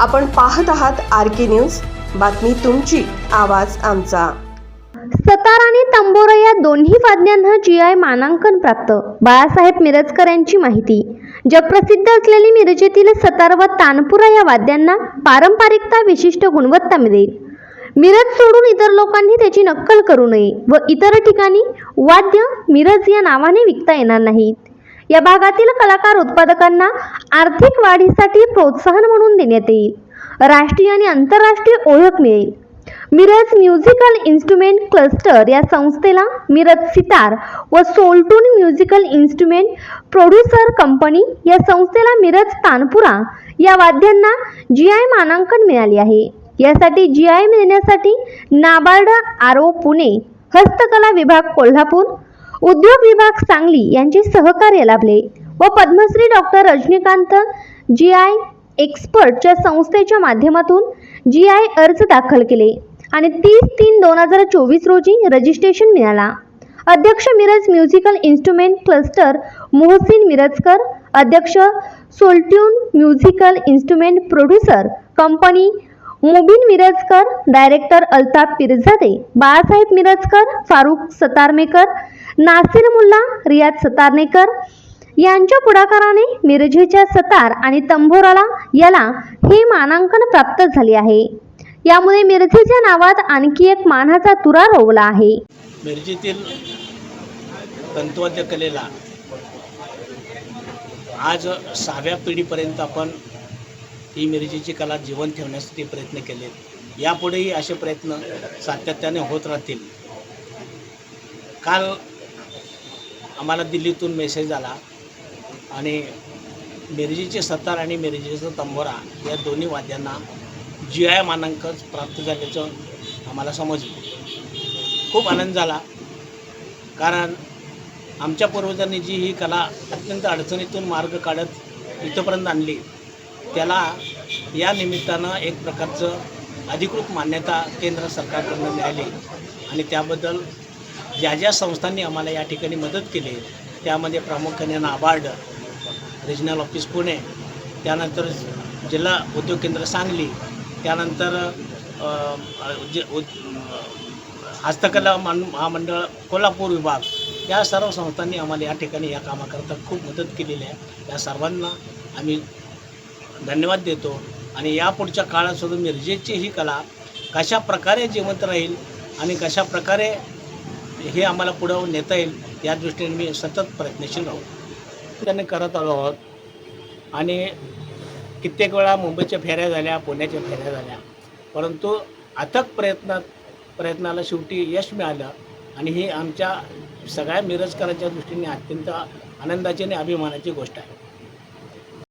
आपण पाहत आहात आर के न्यूज. बातमी तुमची आवाज आमचा. सतार आणि तंबोरा या दोन्ही वाद्यांना जी आय मानांकन प्राप्त. बाळासाहेब मिरजकर यांची माहिती. जगप्रसिद्ध असलेली मिरजेतील सतार व तानपुरा या वाद्यांना पारंपरिकता विशिष्ट गुणवत्ता मिळेल. मिरज सोडून इतर लोकांनी त्याची नक्कल करू नये व इतर ठिकाणी वाद्य मिरज या नावाने विकता येणार नाहीत. या भागातील कलाकार उत्पादकांना आर्थिक वाढीसाठी प्रोत्साहन म्हणून देण्यात येईल. राष्ट्रीय आणि आंतरराष्ट्रीय ओळख मिळेल. मिरज म्युझिकल इन्स्ट्रुमेंट क्लस्टर या संस्थेला मिरज सितार व Soltune musical instrument producer company या संस्थेला मिरज तानपुरा या वाद्यांना जी आय मानांकन मिळाले आहे. यासाठी जी आय मिळण्यासाठी नाबार्ड आर ओ पुणे हस्तकला विभाग कोल्हापूर उद्योग विभाग सांगली यांचे सहकार्य लाभले व Padmashri doctor Rajnikant G I एक्सपर्टच्या संस्थेच्या माध्यमातून जी आय अर्ज दाखल केले आणि तीस तीन दोन हजार चोवीस रोजी रजिस्ट्रेशन मिळाला. अध्यक्ष Miraj musical instrument cluster Mohsin Mirajkar अध्यक्ष Soltune musical instrument producer company Mubin Mirajkar director Altaf Pirjade Balasaheb Mirajkar Farukh Satarmaker Nasir Mulla Riyaz Satarnekar यांच्या पुढाकाराने मिरजेच्या सतार आणि तंभोराला याला हे मानांकन प्राप्त झाले आहे. यामुळे मिरजेच्या नावात आणखी एक मानाचा तुरा रोवला आहे. मिरजेतील तंतुवाद्य कलेला आज सहाव्या पिढीपर्यंत आपण ही मिरजेची कला जिवंत ठेवण्यासाठी प्रयत्न केले यापुढेही असे प्रयत्न सातत्याने होत राहतील. काल आम्हाला दिल्लीतून मेसेज आला. आणि मिरजीचे सतार आणि मिरजीचा तंबोरा या दोन्ही वाद्यांना जी आय मानांकन प्राप्त झाल्याचं आम्हाला समजलं. खूप आनंद झाला. कारण आमच्या पूर्वजांनी जी ही कला अत्यंत अडचणीतून मार्ग काढत इथंपर्यंत आणली त्याला या निमित्तानं एक प्रकारचं अधिकृत मान्यता केंद्र सरकारकडून मिळाली. आणि त्याबद्दल ज्या ज्या संस्थांनी आम्हाला या ठिकाणी मदत केली त्यामध्ये प्रामुख्याने नाबार्ड रिजनल ऑफिस पुणे त्यानंतर जिल्हा उद्योग केंद्र सांगली त्यानंतर जे उद- हस्तकला मान महामंडळ कोल्हापूर विभाग या सर्व संस्थांनी आम्हाला या ठिकाणी या कामाकरता खूप मदत केलेली आहे. या सर्वांना आम्ही धन्यवाद देतो आणि यापुढच्या काळात सुद्धा मिरजेची ही कला कशा प्रकारे जिवंत राहील आणि कशा प्रकारे हे आम्हाला पुढं नेता येईल या दृष्टीने मी सतत प्रयत्नशील राहू. त्याने करत आलो आहोत. आणि कित्येक वेळा मुंबईच्या फेऱ्या झाल्या पुण्याच्या फेऱ्या झाल्या. परंतु अथक प्रयत्नात प्रयत्नाला शेवटी यश मिळालं आणि ही आमच्या सगळ्या मिरजकरांच्या दृष्टीने अत्यंत आनंदाची आणि अभिमानाची गोष्ट आहे.